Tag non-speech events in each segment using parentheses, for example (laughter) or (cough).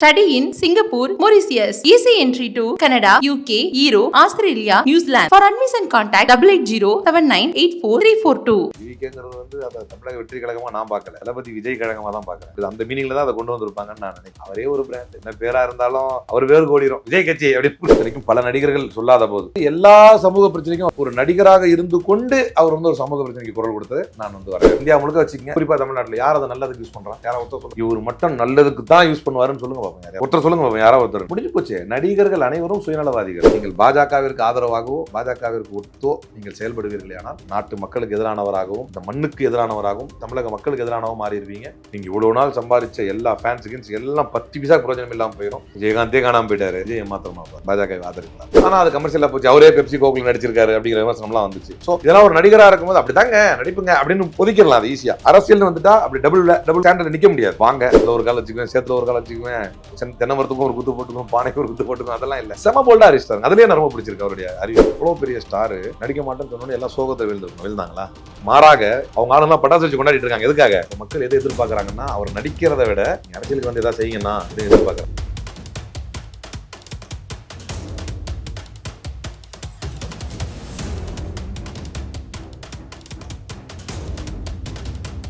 Study in Singapore, Mauritius. Easy entry to Canada, UK, Europe, Australia, New Zealand. For admission contact 880 7984 விவிகேங்கிறது வந்து அதை தமிழக வெற்றி கழகமா நான் பார்க்கல. தளபதி விஜய் கழகமா தான் பார்க்கறேன். இது அந்த மீனிங்ல தான் அதை கொண்டு வந்திருப்பாங்கன்னு நான் நினைக்கிறேன். அவரே ஒரு பிராண்ட் என்ன பேரா இருந்தாலும் அவர் வேறு கோடிரும் விஜய் கட்சி அப்படின்னு (laughs) வரைக்கும் பல நடிகர்கள் சொல்லாத போது. எல்லா சமூக பிரச்சனைக்கும் ஒரு நடிகராக இருந்து கொண்டு அவர் வந்து ஒரு சமூக பிரச்சனைக்கு குரல் கொடுத்தது நான் வந்து வரேன். இந்தியா முழுக்க வச்சுக்கங்க. குறிப்பா தமிழ்நாட்டுல யார் அதை நல்லதுக்கு யூஸ் பண்றான் யாராவது ஒருத்தர் இவர் மட்டும் நல்லதுக்கு தான் யூஸ் பண்ணுவாருன்னு சொல்லுங்க பாப்போம் ஒருத்தர் சொல்லுங்க பாப்போம் யாரோ ஒருத்தர். முடிஞ்சு போச்சு. நடிகர்கள் அனைவரும் சுயநலவாதிகள். நீங்கள் பாஜகவிற்கு ஆதரவாகவோ பாஜகவிற்கு ஒத்தோ நீங்கள் செயல்படுவீர்கள் ஆனால் நாட்டு மக்களுக்கு எதிரானவராகவும் இந்த மண்ணுக்கு எதிரானவராகவும் தமிழக மக்களுக்கு எதிரானவும் மாறிடுவீங்க. நீங்க இவ்வளவு நாள் சம்பாதிச்ச எல்லா ஃபேன்ஸுக்கு எல்லாம் பத்து பிசா பிரயோஜனம் இல்லாம போயிடும். விஜயகாந்தே காணாம போயிட்டாரு. விஜய் ஏமாத்திரமா பாஜக ஆதரிக்கலாம். ஆனா அது கமர்ஷியலா போச்சு. அவரே பெப்சி கோகுல் நடிச்சிருக்காரு அப்படிங்கிற விமர்சனம்லாம் வந்துச்சு. ஸோ இதெல்லாம் ஒரு நடிகரா இருக்கும்போது அப்படிதாங்க நடிப்புங்க அப்படின்னு ஒதுக்கிடலாம் அது ஈஸியா அரசியல் வந்துட்டா அப்படி டபுள் டபுள் ஸ்டாண்டர்ட் நிக்க முடியாது. வாங்க ஒரு கால வச்சுக்குவேன் சேர்த்துல ஒரு கால வச்சுக்குவேன் தென்னை மரத்துக்கும் ஒரு குத்து போட்டுக்கும் பானைக்கு ஒரு குத்து போட்டுக்கும் அதெல்லாம் இல்ல. செம போல்டா அரிஸ்டாங்க அதுலயே நான் ரொம்ப பிடிச்சிருக்கு அவருடைய அறிவு. அவ்வளோ பெரிய ஸ்டார் நடிக்க மாட்டேன்னு சொன்னோன்னு எல்லாம் சோகத்தை விழுந்து விழுந்தாங்களா? மாறாக அவங்க ஆளுநர் பட்டாசு வச்சு கொண்டாடிட்டு இருக்காங்க. எதுக்காக? மக்கள் எதை எதிர்பார்க்கறாங்கன்னா அவர் நடிக்கிறத விட அரசியலுக்கு வந்து எதாவது செய்யுங்கன்னா அப்படின்னு எதிர்பார்க்கறாங்க.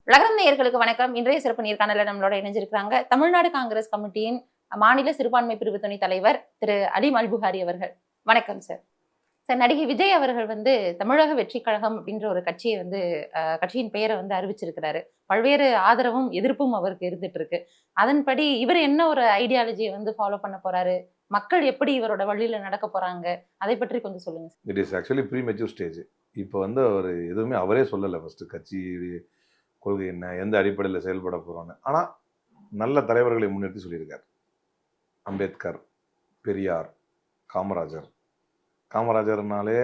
உலகம் நேயர்களுக்கு வணக்கம். இன்றைய சிறப்பு நேர்காணல நம்மளோட இணைஞ்சிருக்கிறாங்க தமிழ்நாடு காங்கிரஸ் கமிட்டியின் மாநில சிறுபான்மை பிரிவு துணைத் தலைவர் திரு அலி மல்புகாரி அவர்கள். வணக்கம் சார் சார் நடிகை விஜய் அவர்கள் வந்து தமிழக வெற்றி கழகம் அப்படின்ற ஒரு கட்சியை வந்து கட்சியின் பெயரை வந்து அறிவிச்சிருக்கிறாரு. பல்வேறு ஆதரவும் எதிர்ப்பும் அவருக்கு இருந்துட்டு இருக்கு அதன்படி இவர் என்ன ஒரு ஐடியாலஜியை வந்து ஃபாலோ பண்ண போறாரு? மக்கள் எப்படி இவரோட வழியில நடக்க போறாங்க? அதை பற்றி கொஞ்சம் சொல்லுங்க it is actually premature stage இப்போ வந்து அவர் எதுவுமே அவரே சொல்லலை ஃபஸ்ட்டு கட்சி கொள்கை என்ன எந்த அடிப்படையில் செயல்பட போகிறோன்னு ஆனால் நல்ல தலைவர்களை முன்னிறுத்தி சொல்லியிருக்கார். அம்பேத்கர் பெரியார் காமராஜர். காமராஜர்னாலே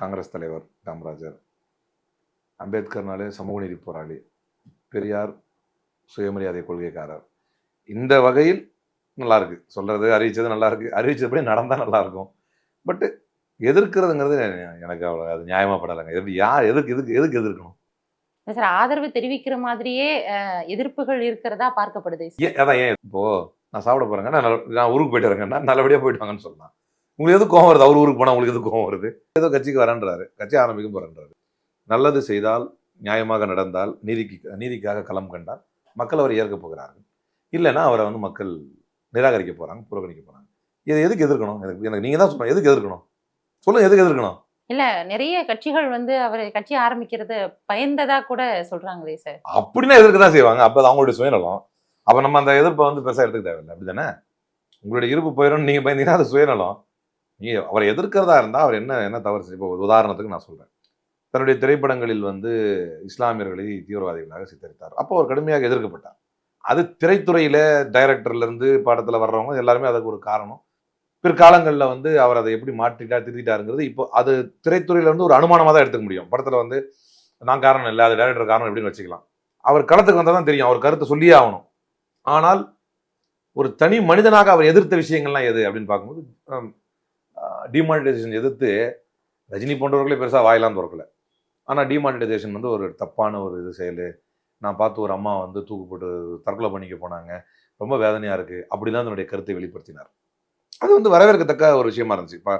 காங்கிரஸ் தலைவர் காமராஜர். அம்பேத்கர்னாலே சமூக நீதி போராளி. பெரியார் சுயமரியாதை கொள்கைக்காரர். இந்த வகையில் நல்லா இருக்கு சொல்றது அறிவிச்சது நல்லா இருக்கு அறிவிச்சபடி பட்டு நல்லா இருக்கும் எதிர்க்கிறதுங்கிறது எனக்கு அவ்வளோ அது நியாயமாக படலைங்க. எப்படி யார் எதுக்கு எதுக்கு எதுக்கு எதிர்க்கணும்? சார் ஆதரவு தெரிவிக்கிற மாதிரியே எதிர்ப்புகள் இருக்கிறதா பார்க்கப்படுது? ஏன் அதான் ஏன் இப்போ நான் சாப்பிட போறேங்க நான் நான் ஊருக்கு போயிட்டு வரேங்கன்னா நல்லபடியா போயிட்டு வாங்கன்னு சொல்லலாம். உங்களுக்கு எது கோவம் வருது? அவர் ஊருக்கு போனா உங்களுக்கு எது கோவம் வருது? ஏதோ கட்சிக்கு வரேன்றாரு. கட்சி ஆரம்பிக்கும் போறேன்றாரு. நல்லது செய்தால் நியாயமாக நடந்தால் நீதிக்கு நீதிக்காக களம் கண்டால் மக்கள் அவரை ஏற்க போகிறார்கள். இல்லைன்னா அவரை வந்து மக்கள் நிராகரிக்க போறாங்க புறக்கணிக்க போகிறாங்க இதை எதுக்கு எதிர்க்கணும்? எனக்கு எனக்கு நீங்க தான் சொல்லணும் எதுக்கு எதிர்க்கணும்? சொல்லுங்கள் எதுக்கு எதிர்க்கணும்? இல்லை நிறைய கட்சிகள் வந்து அவர் கட்சி ஆரம்பிக்கிறது பயந்ததா கூட சொல்றாங்களே சார் அப்படின்னா எதிர்க்க தான் செய்வாங்க. அப்போ அது அவங்களுடைய சுயநலம். அப்போ நம்ம அந்த எதிர்ப்பை வந்து பெருசாக எடுத்துக்க தேவையில்லை. அப்படிதானே உங்களுடைய இருப்பு போயிடும் நீங்கள் பயந்தீங்கன்னா அது சுயநலம். நீங்கள் அவரை எதிர்க்கிறதா இருந்தால் அவர் என்ன என்ன தவறு செய்ய இப்போ உதாரணத்துக்கு நான் சொல்கிறேன் தன்னுடைய திரைப்படங்களில் வந்து இஸ்லாமியர்களை தீவிரவாதிகளாக சித்தரித்தார். அப்போ அவர் கடுமையாக எதிர்க்கப்பட்டார். அது திரைத்துறையில் டைரக்டர்லேருந்து படத்தில் வர்றவங்க எல்லாருமே அதுக்கு ஒரு காரணம். பிற்காலங்களில் வந்து அவர் அதை எப்படி மாற்றிட்டா திருத்திட்டாருங்கிறது இப்போ அது திரைத்துறையில் வந்து ஒரு அனுமானமாக தான் எடுத்துக்க முடியும். படத்தில் வந்து நான் காரணம் இல்லை அது டேரக்டர் காரணம் எப்படின்னு வச்சுக்கலாம். அவர் களத்துக்கு வந்தால் தான் தெரியும் அவர் கருத்தை சொல்லியே ஆகணும். ஆனால் ஒரு தனி மனிதனாக அவர் எதிர்த்த விஷயங்கள்லாம் எது அப்படின்னு பார்க்கும்போது டிமானிட்டைசேஷன் எதிர்த்து ரஜினி போன்றவர்களே பெருசாக வாயெல்லாம் திறக்கல. ஆனால் டிமானிட்டைசேஷன் வந்து ஒரு தப்பான ஒரு இது செயல். நான் பார்த்து ஒரு அம்மா வந்து தூக்கு போட்டு தற்கொலை பண்ணிக்க போனாங்க. ரொம்ப வேதனையாக இருக்குது அப்படி தான் தன்னுடைய கருத்தை வெளிப்படுத்தினார். அது வந்து வரவேற்கத்தக்க ஒரு விஷயமா இருந்துச்சு. இப்போ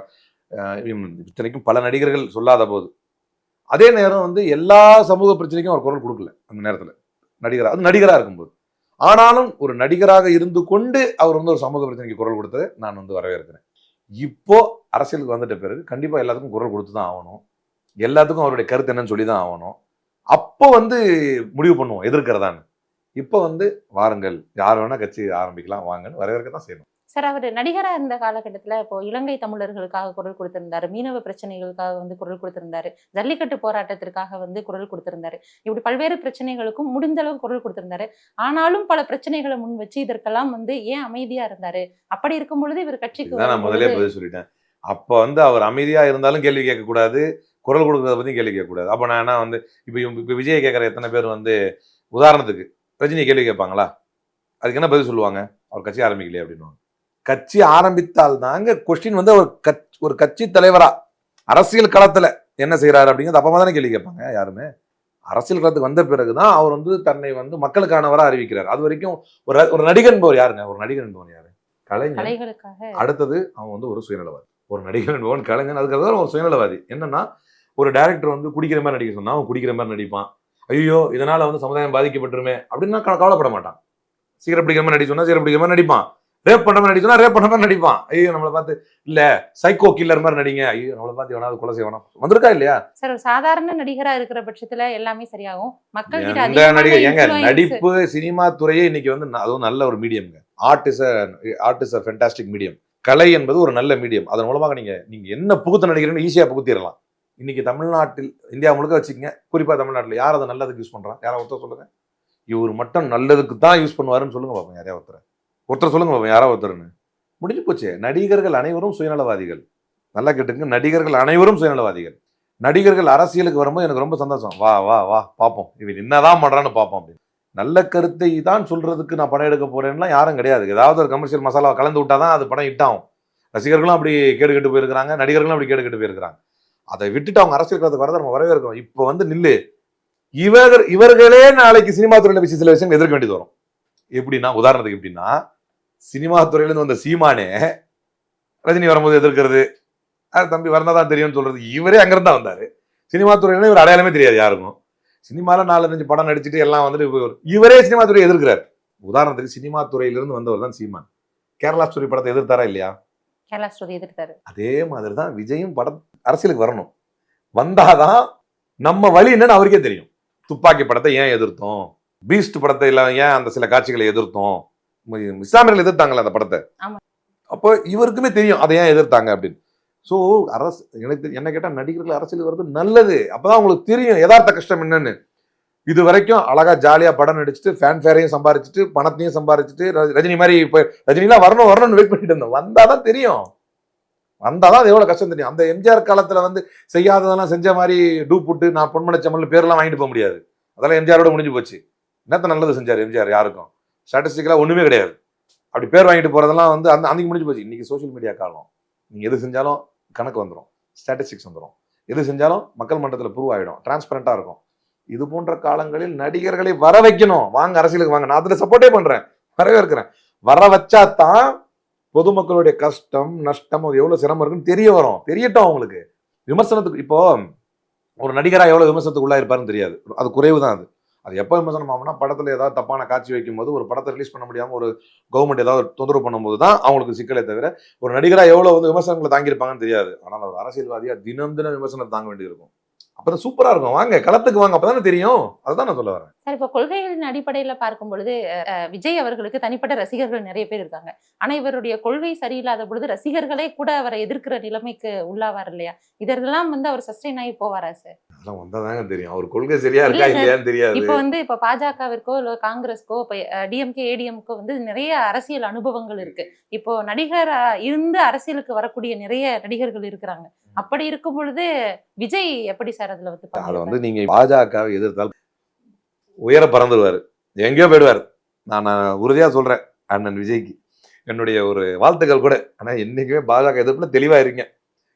இத்தனைக்கும் பல நடிகர்கள் சொல்லாத போது. அதே நேரம் வந்து எல்லா சமூக பிரச்சனைக்கும் அவர் குரல் கொடுக்கல அந்த நேரத்தில். நடிகராக அது நடிகராக இருக்கும்போது. ஆனாலும் ஒரு நடிகராக இருந்து கொண்டு அவர் வந்து ஒரு சமூக பிரச்சனைக்கு குரல் கொடுத்தது நான் வந்து வரவேற்கிறேன். இப்போ அரசியலுக்கு வந்துட்ட பிறகு கண்டிப்பாக எல்லாத்துக்கும் குரல் கொடுத்து தான் ஆகணும். எல்லாத்துக்கும் அவருடைய கருத்து என்னன்னு சொல்லி தான் ஆகணும். அப்போ வந்து முடிவு பண்ணுவோம் எதிர்க்கிறதான்னு. இப்போ வந்து வாருங்கள் யார் வேணால் கட்சி ஆரம்பிக்கலாம் வாங்கன்னு வரவேற்க தான் செய்யணும். சார் அவர் நடிகரா இருந்த காலகட்டத்துல இப்போ இலங்கை தமிழர்களுக்காக குரல் கொடுத்திருந்தாரு. மீனவ பிரச்சனைகளுக்காக வந்து குரல் கொடுத்திருந்தாரு. ஜல்லிக்கட்டு போராட்டத்திற்காக வந்து குரல் கொடுத்திருந்தாரு. இப்படி பல்வேறு பிரச்சனைகளுக்கும் முடிந்த அளவு குரல் கொடுத்திருந்தாரு. ஆனாலும் பல பிரச்சனைகளை முன் வச்சு இதற்கெல்லாம் வந்து ஏன் அமைதியா இருந்தாரு? அப்படி இருக்கும் பொழுது இவர் கட்சிக்கு நான் முதலே பதில் சொல்லிட்டேன். அப்போ வந்து அவர் அமைதியா இருந்தாலும் கேள்வி கேட்கக்கூடாது. குரல் கொடுக்கறத பத்தி கேள்வி கேட்கக்கூடாது. அப்போ நான் என்ன வந்து இப்போ இப்போ விஜய் கேட்குற எத்தனை பேர் வந்து உதாரணத்துக்கு ரஜினி கேள்வி கேட்பாங்களா? அதுக்கு என்ன பதில் சொல்லுவாங்க? அவர் கட்சி ஆரம்பிக்கலையே அப்படின்னு கட்சி ஆரம்பித்தால் தாங்க கொஸ்டின் வந்து ஒரு கட்சி ஒரு கட்சி தலைவரா அரசியல் களத்துல என்ன செய்யறாரு அப்படிங்கிறது அப்பமா தானே கேள்வி கேட்பாங்க யாருமே. அரசியல் களத்துக்கு வந்த பிறகுதான் அவர் வந்து தன்னை வந்து மக்களுக்கானவரா அறிவிக்கிறார். அது வரைக்கும் ஒரு ஒரு நடிகன் என்பவர் யாருங்க? ஒரு நடிகன் என்பவன் யாரு? கலைஞர் அடுத்தது அவன் வந்து ஒரு சுயநலவாதி. ஒரு நடிகன் என்பவன் கலைஞன். அதுக்கு ஒரு சுயநலவாதி. என்னன்னா ஒரு டைரக்டர் வந்து குடிக்கிற மாதிரி நடிக்க சொன்னா அவன் குடிக்கிற மாதிரி நடிப்பான். ஐயோ இதனால வந்து சமுதாயம் பாதிக்கப்பட்டுருமே அப்படின்னா கவலைப்பட மாட்டான். சீக்கிரம் பிடிக்கிற மாதிரி நடிக்க சொன்னா சீக்கிரம் பிடிக்கிற மாதிரி நடிப்பான். ரேப் பண்ற மாதிரி நடிச்சோன்னா ரேப் பண்ண மாதிரி நடிப்பான். ஐயோ நம்மளை பார்த்து இல்ல சைக்கோ கில்லர் மாதிரி நடிங்க. ஐயோ நம்மளை பார்த்து எவனாவது கொலை செய்வானா? வந்திருக்கா இல்லையா? சார் ஒரு சாதாரண நடிகரா இருக்கிற பட்சத்துல எல்லாமே சரியாகும். மக்கள் கிட்ட நடிகை? ஏங்க நடிப்பு சினிமா துறையே இன்னைக்கு வந்து அதுவும் நல்ல ஒரு மீடியம்ங்க art is art is a fantastic medium கலை என்பது ஒரு நல்ல மீடியம் அதன் மூலமாக நீங்க நீங்க என்ன புகுத்த நடிக்கிறீங்கன்னு ஈஸியா புகுத்திடலாம். இன்னைக்கு தமிழ்நாட்டில் இந்தியா முழுக்க வச்சுக்கங்க. குறிப்பா தமிழ்நாட்டில் யார் அதை நல்லதுக்கு யூஸ் பண்றான் யாரா ஒருத்தர் சொல்லுங்க. இவர் மட்டும் நல்லதுக்கு தான் யூஸ் பண்ணுவாருன்னு சொல்லுங்க பாப்போம் யாரையா ஒருத்தர். ஒருத்தர் சொல்லுங்க பாப்போம் யாரோ ஒருத்தர்னு. முடிஞ்சு போச்சு. நடிகர்கள் அனைவரும் சுயநலவாதிகள். நல்லா கேட்டுங்க நடிகர்கள் அனைவரும் சுயநலவாதிகள். நடிகர்கள் அரசியலுக்கு வரும்போது எனக்கு ரொம்ப சந்தோஷம். வா வா வா பார்ப்போம் இவன் என்னதான் பண்ணுறான்னு பார்ப்போம் அப்படின்னு. நல்ல கருத்தை தான் சொல்றதுக்கு நான் படம் எடுக்க போறேன்லாம் யாரும் கிடையாது. ஏதாவது ஒரு கமர்ஷியல் மசாலா கலந்து விட்டாதான் அது படம் ஹிட் ஆகும். ரசிகர்களும் அப்படி கேடு கெட்டு போயிருக்கிறாங்க. நடிகர்களும் அப்படி கேடு கெட்டு போயிருக்கிறாங்க. அதை விட்டுட்டு அவங்க அரசியல் களத்துக்கு வரதை நம்ம வரவேற்கிறோம் இப்போ வந்து நில்லு. இவர் இவர்களே நாளைக்கு சினிமா துறையில சில விஷயங்கள் எதிர்க்க வேண்டியது வரும். எப்படின்னா உதாரணத்துக்கு எப்படின்னா சினிமா துறையில இருந்து வந்த சீமானே ரஜினி வரும்போது எதிர்க்கிறது. அது தம்பி வரந்தாதான் தெரியும்னு சொல்றது. இவரே அங்கிருந்து தான் வந்தாரு. சினிமா துறையில இவர் அடையாளமே தெரியாது யாருக்கும். சினிமால நாலஞ்சு படம் நடிச்சுட்டு எல்லாம் வந்துட்டு இவர்- சினிமா துறையை எதிர்க்கிறார். உதாரணத்துக்கு சினிமா துறையிலிருந்து வந்தவர் தான் சீமான். கேரளா ஸ்டோரி படத்தை எதிர்த்தாரா இல்லையா? கேரளா ஸ்டோரி எதிர்த்தாரு. அதே மாதிரி தான் விஜயும் படம் அரசியலுக்கு வரணும். வந்தாதான் நம்ம வழி என்னன்னு அவருக்கே தெரியும். துப்பாக்கி படத்தை ஏன் எதிர்த்தோம்? பீஸ்ட் படத்தை எல்லாம் ஏன் அந்த சில காட்சிகளை எதிர்த்தோம்? இஸ்லாமியர்கள் எதிர்த்தாங்கல்ல அந்த படத்தை. அப்போ இவருக்குமே தெரியும் அதை ஏன் எதிர்த்தாங்க அப்படின்னு. ஸோ அரசு எனக்கு என்ன கேட்டால் நடிகர்கள் அரசியல் வர்றது நல்லது. அப்பதான் உங்களுக்கு தெரியும் யதார்த்த கஷ்டம் என்னன்னு. இது வரைக்கும் அழகா ஜாலியா படம் நடிச்சுட்டு ஃபேன் ஃபேரையும் சம்பாரிச்சுட்டு பணத்தையும் சம்பாரிச்சுட்டு ரஜினி மாதிரி இப்போ ரஜினிலாம் வரணும் வரணும்னு வெயிட் பண்ணிட்டு இருந்தோம். வந்தாதான் தெரியும். வந்தாதான் அது எவ்வளவு கஷ்டம் தெரியும். அந்த எம்ஜிஆர் காலத்துல வந்து செய்யாததெல்லாம் செஞ்ச மாதிரி டூ புட்டு நான் பொன்மனை செம்மல் பேர்லாம் வாங்கிட்டு போக முடியாது. அதெல்லாம் எம்ஜிஆரோட முடிஞ்சு போச்சு. என்னத்த நல்லது செஞ்சார் எம்ஜிஆர் யாருக்கும்? ஸ்டாட்டிஸ்டிக்கலாக ஒன்றுமே கிடையாது. அப்படி பேர் வாங்கிட்டு போகிறதெல்லாம் வந்து அந்த அன்றைக்கி முடிஞ்சு போச்சு. இன்றைக்கி சோஷியல் மீடியா காலம் நீங்கள் எது செஞ்சாலும் கணக்கு வந்துடும் ஸ்டாட்டிஸ்டிக்ஸ் வந்துடும் எது செஞ்சாலும் மக்கள் மன்றத்தில் ப்ரூவ் ஆகிடும் டிரான்ஸ்பரண்ட்டாக இருக்கும். இது போன்ற காலங்களில் நடிகர்களை வர வைக்கணும். வாங்க அரசியலுக்கு வாங்க. நான் அதில் சப்போர்ட்டே பண்ணுறேன் வரவே இருக்கிறேன் வர வச்சா தான் பொதுமக்களுடைய கஷ்டம் நஷ்டம் அது எவ்வளோ சிரமம் இருக்குன்னு தெரிய வரும். தெரியட்டும் அவங்களுக்கு. விமர்சனத்துக்கு இப்போ ஒரு நடிகராக எவ்வளோ விமர்சனத்துக்கு இருப்பாருன்னு தெரியாது. அது குறைவு தான் அது. அது எப்போ விமர்சனம் ஆகும்னா படத்தில் ஏதாவது தப்பான காட்சி வைக்கும்போது ஒரு படத்தை ரிலீஸ் பண்ண முடியாமல் ஒரு கவர்மெண்ட் ஏதாவது தொந்தரவு பண்ணும்போது தான் அவங்களுக்கு சிக்கலே தவிர ஒரு நடிகராக எவ்வளோ வந்து விமர்சனங்களை தாங்கியிருப்பாங்கன்னு தெரியாது. ஆனால் ஒரு அரசியல்வாதியாக தினம் தினம் விமர்சனம் தாங்க வேண்டியிருக்கும். அப்பதான் சூப்பராக இருக்கும். வாங்க களத்துக்கு வாங்க அப்பதானே தெரியும். அதுதான் நான் சொல்ல வரேன். சார் இப்ப கொள்கைகளின் அடிப்படையில பார்க்கும் பொழுது விஜய் அவர்களுக்கு தனிப்பட்ட ரசிகர்கள் நிறைய பேர் இருக்காங்க. ஆனா இவருடைய கொள்கை சரியில்லாத பொழுது ரசிகர்களே கூட அவரை எதிர்க்கிற நிலைமைக்கு உள்ளாவார் இல்லையா? இதெல்லாம் வந்து அவர் சஸ்டெயின் ஆகி போவாரா சார்? அதெல்லாம் வந்தாதாங்க தெரியும். அவர் கொள்கை சரியா இருக்கா. இல்லையான்னு தெரியாது. இப்போ வந்து இப்ப பாஜகவிற்கோ இல்ல காங்கிரஸ்க்கோ இப்ப டிஎம்கே ஏடிஎம்கோ வந்து நிறைய அரசியல் அனுபவங்கள் இருக்கு. இப்போ நடிகர் இருந்து அரசியலுக்கு வரக்கூடிய நிறைய நடிகர்கள் இருக்கிறாங்க. அப்படி இருக்கும் பொழுது விஜய் எப்படி சார் அதுல வந்து அதை? வந்து நீங்க பாஜகவை எதிர்த்தால் உயர பறந்துடுவார். எங்கேயோ போயிடுவார். நான் நான் சொல்கிறேன் அண்ணன் விஜய்க்கு. என்னுடைய ஒரு வாழ்த்துக்கள் கூட. ஆனால் என்றைக்குமே பாஜக எதிர்ப்புல தெளிவாக இருங்க.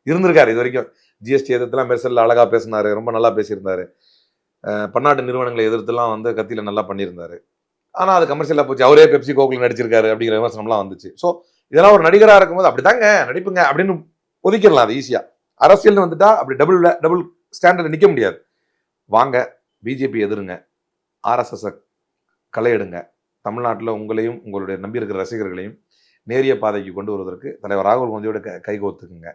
இருந்திருக்காரு இது வரைக்கும். ஜிஎஸ்டி எதிர்த்துலாம் மெர்சலில் அழகாக பேசினாரு ரொம்ப நல்லா பேசியிருந்தாரு. பன்னாட்டு நிறுவனங்களை எதிர்த்துலாம் வந்து கத்தியில் நல்லா பண்ணியிருந்தாரு. ஆனால் அது கமர்ஷியலாக போச்சு. அவரே பெப்சி கோக்கில் நடிச்சிருக்காரு அப்படிங்கிற விமர்சனம்லாம் வந்துச்சு. ஸோ இதெல்லாம் ஒரு நடிகராக இருக்கும்போது அப்படிதாங்க நடிப்புங்க அப்படின்னு ஒதுக்கிடலாம் அது ஈஸியாக அரசியல்னு வந்துட்டா அப்படி டபுள் டபுள் ஸ்டாண்டர்ட் நிற்க முடியாது. வாங்க பிஜேபி எதிருங்க. ஆர்எஸ்எஸை களை தமிழ்நாட்டில் உங்களையும் உங்களுடைய நம்பியிருக்கிற ரசிகர்களையும் நேரிய பாதைக்கு கொண்டு வருவதற்கு தலைவர் ராகுல் காந்தியோட க கைகோத்துக்குங்க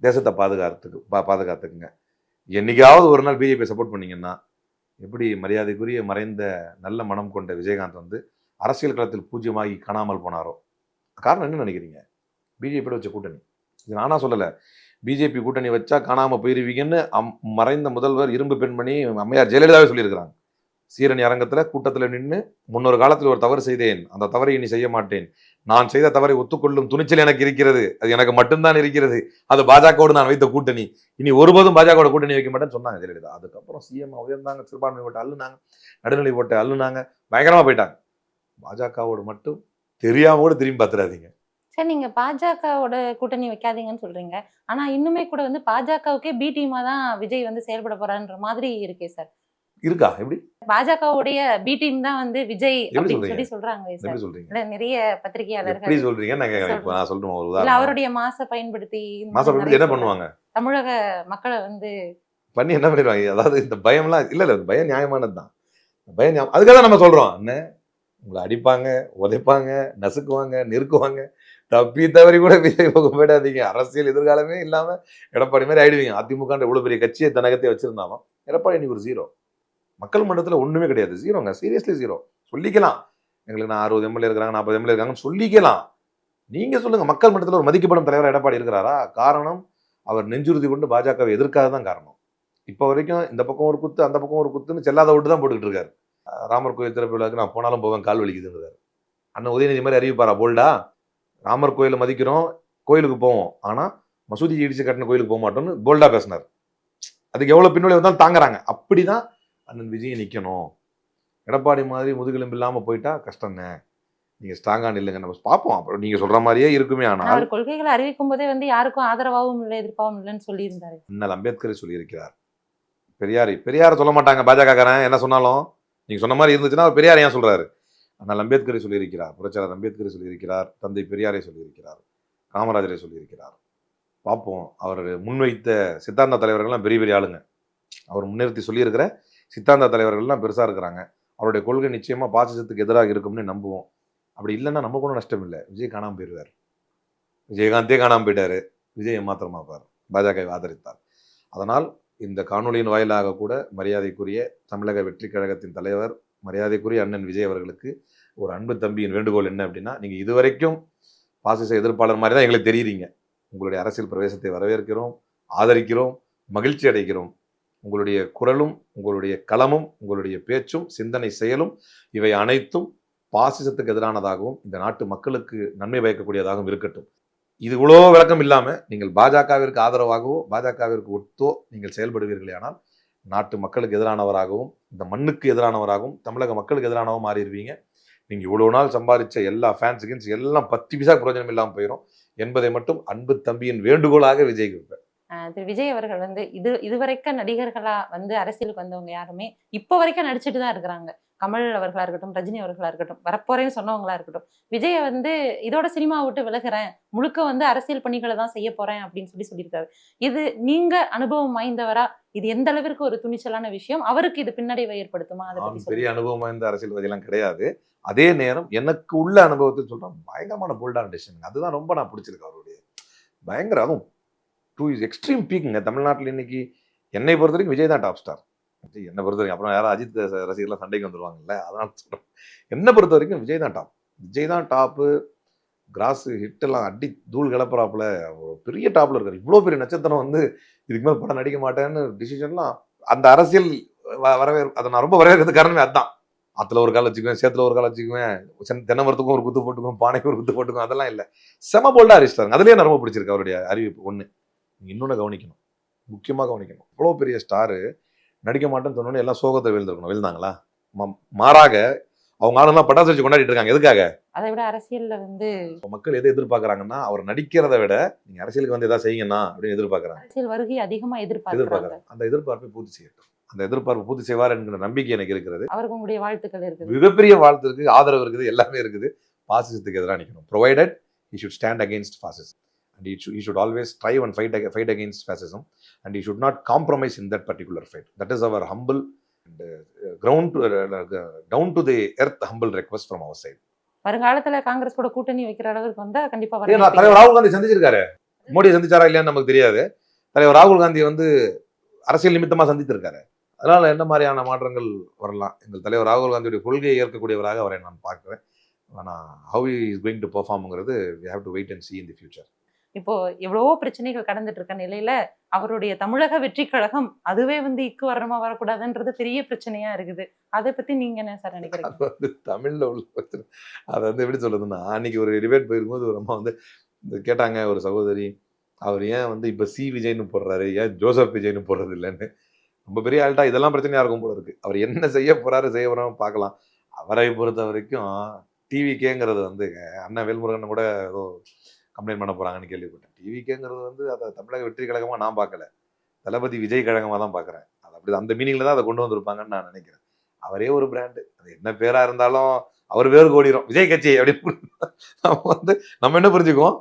தேசத்தை பாதுகாத்துக்கு பா பாதுகாத்துக்குங்க. என்றைக்காவது ஒரு நாள் பிஜேபி சப்போர்ட் பண்ணிங்கன்னா எப்படி மரியாதைக்குரிய மறைந்த நல்ல மனம் கொண்ட விஜயகாந்த் வந்து அரசியல் களத்தில் பூஜ்யமாகி காணாமல் போனாரோ? காரணம் என்ன நினைக்கிறீங்க? பிஜேபியோட வச்ச கூட்டணி. இது நானாக சொல்லலை. பிஜேபி கூட்டணி வச்சா காணாமல் போயிருவீங்கன்னு அம் மறைந்த முதல்வர் இரும்பு பெண்மணி அம்மையார் ஜெயலலிதாவே சொல்லியிருக்கிறாங்க. சீரணி அரங்கத்தில் கூட்டத்தில் நின்று முன்னொரு காலத்தில் ஒரு தவறு செய்தேன். அந்த தவறை இனி செய்ய மாட்டேன். நான் செய்த தவறை ஒத்துக்கொள்ளும் துணிச்சல் எனக்கு இருக்கிறது. அது எனக்கு மட்டும்தான் இருக்கிறது. அது பாஜகவோடு நான் வைத்த கூட்டணி. இனி ஒருபோதும் பாஜகவோட கூட்டணி வைக்க மாட்டேன்னு சொன்னாங்க ஜெயலலிதா. அதுக்கப்புறம் சிஎம் உயர்ந்தாங்க சிறுபான்மை போட்டு அள்ளுனாங்க. நடுநிலை போட்டு அள்ளுனாங்க. பயங்கரமாக போயிட்டாங்க. பாஜகவோடு மட்டும் தெரியாம கூட திரும்பி பார்த்துடாதீங்க சரி நீங்க பாஜகவோட கூட்டணி வைக்காதீங்கன்னு சொல்றீங்க. ஆனா இன்னுமே கூட வந்து பாஜகவுக்கே பி டீமா தான் விஜய் வந்து செயல்பட போறான்ற மாதிரி இருக்கே சார். இருக்கா? எப்படி? பாஜகவுடைய பி டீம் தான் வந்து விஜய் எப்படி அப்படின்னு? சொல்லி சொல்றாங்க? எப்படி நிறைய எப்படி பத்திரிகையாளர்கள் சொல்றீங்க. நான் சொல்றேன் ஒரு உதாரணம்? அவருடைய மாச பயன்படுத்தி மாதிரி முடிஞ்சு என்ன பண்ணுவாங்க? தமிழக மக்களை வந்து பண்ணி என்ன பண்ணிடுவாங்க? அதாவது இந்த பயம்லாம் இல்ல இல்ல பயம் நியாயமானதுதான் இந்த பயம் அதுக்காக தான் நம்ம சொல்றோம். என்ன? உங்களை அடிப்பாங்க உதைப்பாங்க நசுக்குவாங்க நெருக்குவாங்க. தப்பி தவறி கூட விஜய் பக்கம் போயிடாதீங்க. அரசியல் எதிர்காலமே இல்லாம எடப்பாடி மாதிரி ஆயிடுவீங்க. அதிமுக இவ்வளவு பெரிய கட்சியை தனகத்தை வச்சிருந்தாலும் எடப்பாடி இன்னைக்கு ஒரு ஜீரோ மக்கள் மன்றத்தில் ஒன்றுமே கிடையாது. ஜீரோங்க சீரியஸ்லி ஜீரோ சொல்லிக்கலாம். எங்களுக்கு நான் அறுபது எம்எல்ஏ இருக்கிறாங்க நாற்பது எம்எல்ஏ இருக்காங்கன்னு சொல்லிக்கலாம். நீங்கள் சொல்லுங்கள் மக்கள் மன்றத்தில் ஒரு மதிக்கப்படும் தலைவர் எடப்பாடி இருக்கிறாரா? காரணம் அவர் நெஞ்சுறுதி கொண்டு பாஜகவை எதிர்க்காத தான் காரணம். இப்போ வரைக்கும் இந்த பக்கம் ஒரு குத்து அந்த பக்கம் ஒரு குத்துன்னு செல்லாத விட்டு தான் போட்டுக்கிட்டு இருக்காரு. ராமர் கோயில் திறப்பு விழாவுக்கு நான் போனாலும் போவேன் கால் வலிக்குதுன்றாரு. அண்ணன் உதயநிதி மாதிரி அறிவிப்பாரா? போல்டா. ராமர் கோயிலை மதிக்கிறோம் கோயிலுக்கு போவோம். ஆனால் மசூதி இடிச்சு கட்டின கோயிலுக்கு போக மாட்டோம்னு போல்டா பேசினார். அதுக்கு எவ்வளோ பின்னோடி வந்தாலும் தாங்குறாங்க. அப்படிதான் அண்ணன் விஜய் நிக்கணும். எடப்பாடி மாதிரி முதுகெலும்பு இல்லாம போயிட்டா கஷ்டம்னே. நீங்க ஸ்ட்ராங்கா நில்லுங்க. நம்ம பார்ப்போம். அப்புறம் நீங்க சொல்ற மாதிரியே இருக்குமே ஆனா ஆனால் அவர் கொள்கைகளை அறிவிக்கும் போதே வந்து யாருக்கும் ஆதரவாகவும் இல்லை எதிர்ப்பாகவும் இல்லைன்னு சொல்லியிருந்தாரு. அண்ணல் அம்பேத்கர் சொல்லியிருக்கிறார். பெரியார் பெரியார் சொல்ல மாட்டாங்க. பாஜகக்காரன் என்ன சொன்னாலும் நீங்க சொன்ன மாதிரி இருந்துச்சுன்னா அவர் பெரியார் ஏன் சொல்றாரு? அண்ணல் அம்பேத்கரை சொல்லியிருக்கிறார். புரட்சியாளர் அம்பேத்கரை சொல்லியிருக்கிறார். தந்தை பெரியாரை சொல்லியிருக்கிறார். காமராஜரை சொல்லியிருக்கிறார். பார்ப்போம். அவர் முன்வைத்த சித்தாந்த தலைவர்கள்லாம் பெரிய பெரிய ஆளுங்க. அவர் முன்னிறுத்தி சொல்லியிருக்கிற சித்தாந்த தலைவர்கள்லாம் பெருசாக இருக்கிறாங்க. அவருடைய கொள்கை நிச்சயமாக பாசிசத்துக்கு எதிராக இருக்கும்னு நம்புவோம். அப்படி இல்லைன்னா நம்ம கூட நஷ்டம் இல்லை. விஜய் காணாமல் போயிடுவார். விஜயகாந்தே காணாமல் போயிட்டார். விஜய் ஏமாத்திரமா பார் பாஜகவை ஆதரித்தார். அதனால் இந்த காணொளியின் வாயிலாக கூட மரியாதைக்குரிய தமிழக வெற்றி கழகத்தின் தலைவர் மரியாதைக்குரிய அண்ணன் விஜய் அவர்களுக்கு ஒரு அன்பு தம்பியின் வேண்டுகோள் என்ன அப்படின்னா நீங்கள் இதுவரைக்கும் பாசிச எதிர்ப்பாளர் மாதிரி தான் எங்களுக்கு தெரியுறீங்க. உங்களுடைய அரசியல் பிரவேசத்தை வரவேற்கிறோம் ஆதரிக்கிறோம் மகிழ்ச்சி அடைகிறோம். உங்களுடைய குரலும் உங்களுடைய களமும் உங்களுடைய பேச்சும் சிந்தனை செயலும் இவை அனைத்தும் பாசிசத்துக்கு எதிரானதாகவும் இந்த நாட்டு மக்களுக்கு நன்மை பயக்கக்கூடியதாகவும் இருக்கட்டும். இது இவ்வளோ விளக்கம் இல்லாமல் நீங்கள் பாஜகவிற்கு ஆதரவாகவோ பாஜகவிற்கு ஒத்தோ நீங்கள் செயல்படுவீர்களே ஆனால் நாட்டு மக்களுக்கு எதிரானவராகவும் இந்த மண்ணுக்கு எதிரானவராகவும் தமிழக மக்களுக்கு எதிரானவும் மாறிடுவீங்க. நீங்கள் இவ்வளோ நாள் சம்பாதிச்ச எல்லா ஃபேன்ஸ் கின்ஸ் எல்லாம் பத்து பிசா பிரயோஜனம் இல்லாமல் போயிடும் என்பதை மட்டும் அன்பு தம்பியின் வேண்டுகோளாக விஜய் வைப்பேன். திரு விஜய் அவர்கள் வந்து இது இதுவரைக்கும் நடிகர்களா வந்து அரசியலுக்கு வந்தவங்க யாருமே இப்போ வரைக்கும் நடிச்சுட்டு தான் இருக்கிறாங்க. கமல் அவர்களா இருக்கட்டும் ரஜினி அவர்களா இருக்கட்டும் வரப்போறேன்னு சொன்னவங்களா இருக்கட்டும். விஜய வந்து இதோட சினிமா விட்டு விலகுறேன் முழுக்க வந்து அரசியல் பணிகளை தான் செய்ய போறேன் அப்படின்னு சொல்லி சொல்லியிருக்காரு. இது நீங்க அனுபவம் வாய்ந்தவரா? இது எந்த அளவிற்கு ஒரு துணிச்சலான விஷயம்? அவருக்கு இது பின்னடைவை ஏற்படுத்துமா? அதை பத்தி பெரிய. அனுபவம் வாய்ந்த அரசியல்வாதிலாம் கிடையாது. அதே நேரம் எனக்கு உள்ள அனுபவத்தை சொல்றேன் பயங்கரமான போல்டான டிசிஷன் அதுதான் ரொம்ப நான் பிடிச்சிருக்கு அவருடைய. பயங்கர அதுவும் டூ இஸ் எக்ஸ்ட்ரீம் பீக்குங்க தமிழ்நாட்டில் இன்னைக்கு. என்னை பொறுத்த வரைக்கும் விஜய் தான் டாப் ஸ்டார். என்னை பொறுத்த வரைக்கும் அப்புறம் யாரும் அஜித் ரசிகர்லாம் சண்டைக்கு வந்துருவாங்கல்ல அதான் சொல்கிறேன் என்னை பொறுத்த வரைக்கும் விஜய் தான் டாப். விஜய் தான் டாப்பு கிராஸு ஹிட்டெல்லாம் அடி தூள் கிளப்புறாப்புல. பெரிய டாப்பில் இருக்கார். இவ்வளோ பெரிய நட்சத்திரம் வந்து இதுக்கு மேலே படம் நடிக்க மாட்டேன்னு டிசிஷன்லாம் அந்த அரசியல் வ- அதை நான் ரொம்ப வரவேற்கிறது காரணமே அதுதான். ஆற்றுல ஒரு கால் வச்சுக்குவேன் சேத்துல ஒரு கால் வச்சுக்குவேன் சென்- தென்னை மரத்துக்கும் ஒரு குத்து போட்டுக்குவேன் பானைக்கு ஒரு குத்து போட்டுக்கும் அதெல்லாம் இல்லை. செம போல்டா அரிச்சிட்டாங்க அதுலேயே நான் ரொம்ப பிடிச்சிருக்கு அவருடைய அறிவிப்பு ஒன்று நீங்க இன்னொன்னு கவனிக்கணும். முக்கியமா கவனிக்கணும். இவ்வளோ பெரிய ஸ்டாரு நடிக்க மாட்டேன்னு சொன்னோன்னே எல்லாம் சோகத்தை விழுந்திருக்கணும். விழுந்தாங்களா? மாறாக அவங்க ஆளுலாம் பட்டாசு வச்சு கொண்டாடிட்டு இருக்காங்க. எதுக்காக? அதை விட அரசியல்ல வந்து மக்கள் எதை எதிர்பார்க்கறாங்கன்னா அவர் நடிக்கிறத விட நீங்க அரசியலுக்கு வந்து எதாவது செய்யுங்கண்ணா அப்படின்னு எதிர்பார்க்கறாங்க. அரசியல் வருகை அதிகமா எதிர்பார்க்கிறாங்க. அந்த எதிர்பார்ப்பை பூர்த்தி செய்யட்டும். அந்த எதிர்பார்ப்பு பூர்த்தி செய்வார் என்கிற நம்பிக்கை எனக்கு இருக்கிறது. அவருக்கு உங்களுடைய வாழ்த்துக்கள் இருக்குது. மிகப்பெரிய வாழ்த்து இருக்கு ஆதரவு இருக்குது. எல்லாமே இருக்குது. பாசிசத்துக்கு எதிராக நிற்கணும் provided he should stand against fascism. Strive and fight, ag- fight against fascism. And he should not compromise in that particular fight. That is our humble and uh, ground to, uh, uh, down to the earth humble request from our side. வருங்காலத்துல காங்கிரஸ் கூட கூட்டணி வைக்கிற அளவுக்கு வந்தா கண்டிப்பா. தலைவர் ராகுல் காந்தி சந்திச்சிருக்காரு. மோடியை சந்திச்சாரா இல்லையான்னு நமக்கு தெரியாது. தலைவர் ராகுல் காந்தி வந்து அரசியல் நிமித்தமா சந்தித்திருக்காரு. அதனால என்ன மாதிரியான மாற்றங்கள் வரலாம்? எங்கள் தலைவர் ராகுல் காந்தியுடைய கொள்கையை ஏற்கக்கூடியவராக அவரை நான் பார்க்கிறேன். ஆனால் how is going to பெர்ஃபார்ம்ங்கிறது we have to wait and see in the future. இப்போ எவ்வளவோ பிரச்சனைகள் கடந்துட்டு இருக்க நிலையில அவருடைய தமிழக வெற்றி கழகம் அதுவே வந்து இக்கு வரணுமா வரக்கூடாதுன்றது பெரிய பிரச்சனையா இருக்குது. அதை பத்தி நீங்க என்ன சார் நினைக்கிறீங்க? அது வந்து தமிழ்ல உள்ள பிரச்சனை அதை வந்து எப்படி சொல்றதுன்னா அன்னைக்கு ஒரு டிபேட் போயிருக்கும்போது ஒரு அம்மா வந்து கேட்டாங்க ஒரு சகோதரி அவர் ஏன் வந்து இப்ப சி. விஜய்னு போடுறாரு? ஏன் ஜோசப் விஜய்னு போடுறது இல்லைன்னு? ரொம்ப பெரிய ஆள்டா இதெல்லாம் பிரச்சனையா இருக்கும் போல இருக்கு. அவர் என்ன செய்ய போறாரு செய்ய போறாரு பார்க்கலாம். அவரை பொறுத்த வரைக்கும் டிவிக்கேங்கிறது வந்து அண்ணன் வேல்முருகன் கூட ஏதோ கம்ப்ளைண்ட் பண்ண போகிறாங்கன்னு கேள்விப்பட்டேன். டிவிக்கேங்கிறது வந்து அதை தமிழக வெற்றி கழகமாக நான் பார்க்கல. தளபதி விஜய் கழகமாக தான் பார்க்குறேன். அது அப்படி அந்த மீனிங்கில் தான் அதை கொண்டு வந்திருப்பாங்கன்னு நான் நினைக்கிறேன். அவரே ஒரு பிராண்டு அது என்ன பேராக இருந்தாலும் அவர் வேறு கோடிரும் விஜய் கட்சி அப்படின்னு (laughs) நம்ம வந்து நம்ம என்ன புரிஞ்சுக்குவோம்?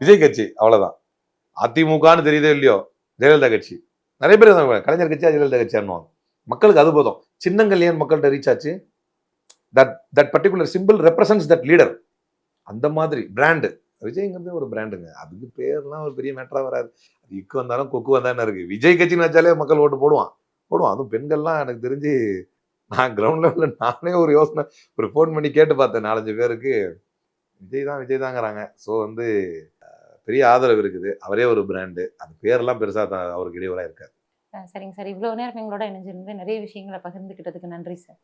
விஜய் கட்சி. அவ்வளோதான் அதிமுகன்னு தெரியுதோ இல்லையோ? ஜெயலலிதா கட்சி. நிறைய பேர் கலைஞர் கட்சியா ஜெயலலிதா கட்சியான்னு மக்களுக்கு அது போதும். சின்னங்கள் ஏன் மக்கள்கிட்ட ரீச் ஆச்சு? That that particular simple represents that leader அந்த மாதிரி பிராண்டு விஜய்ங்கிறது ஒரு பிராண்டுங்க அதுக்கு பேர்லாம் ஒரு பெரிய மேட்டராக வராது. அது இக்கு வந்தாலும் கொக்கு வந்தாலும் இருக்குது விஜய் கட்சின்னு வச்சாலே மக்கள் ஓட்டு போடுவான். போடுவான். அதுவும் பெண்கள்லாம் எனக்கு தெரிஞ்சு நான் கிரவுண்ட் லெவலில் நானே ஒரு யோசனை ஒரு ஃபோன் பண்ணி கேட்டு பார்த்தேன். நாலஞ்சு பேருக்கு விஜய் தான் விஜய் தாங்கிறாங்க. ஸோ வந்து பெரிய ஆதரவு இருக்குது. அவரே ஒரு பிராண்டு அது பேரெல்லாம் பெருசாக தான் அவருக்கு இடையூறாக இருக்காது. சரிங்க சார். இவ்வளோ நேரம் எங்களோட இணைஞ்சிருந்து நிறைய விஷயங்களை பகிர்ந்துக்கிட்டதுக்கு நன்றி சார்.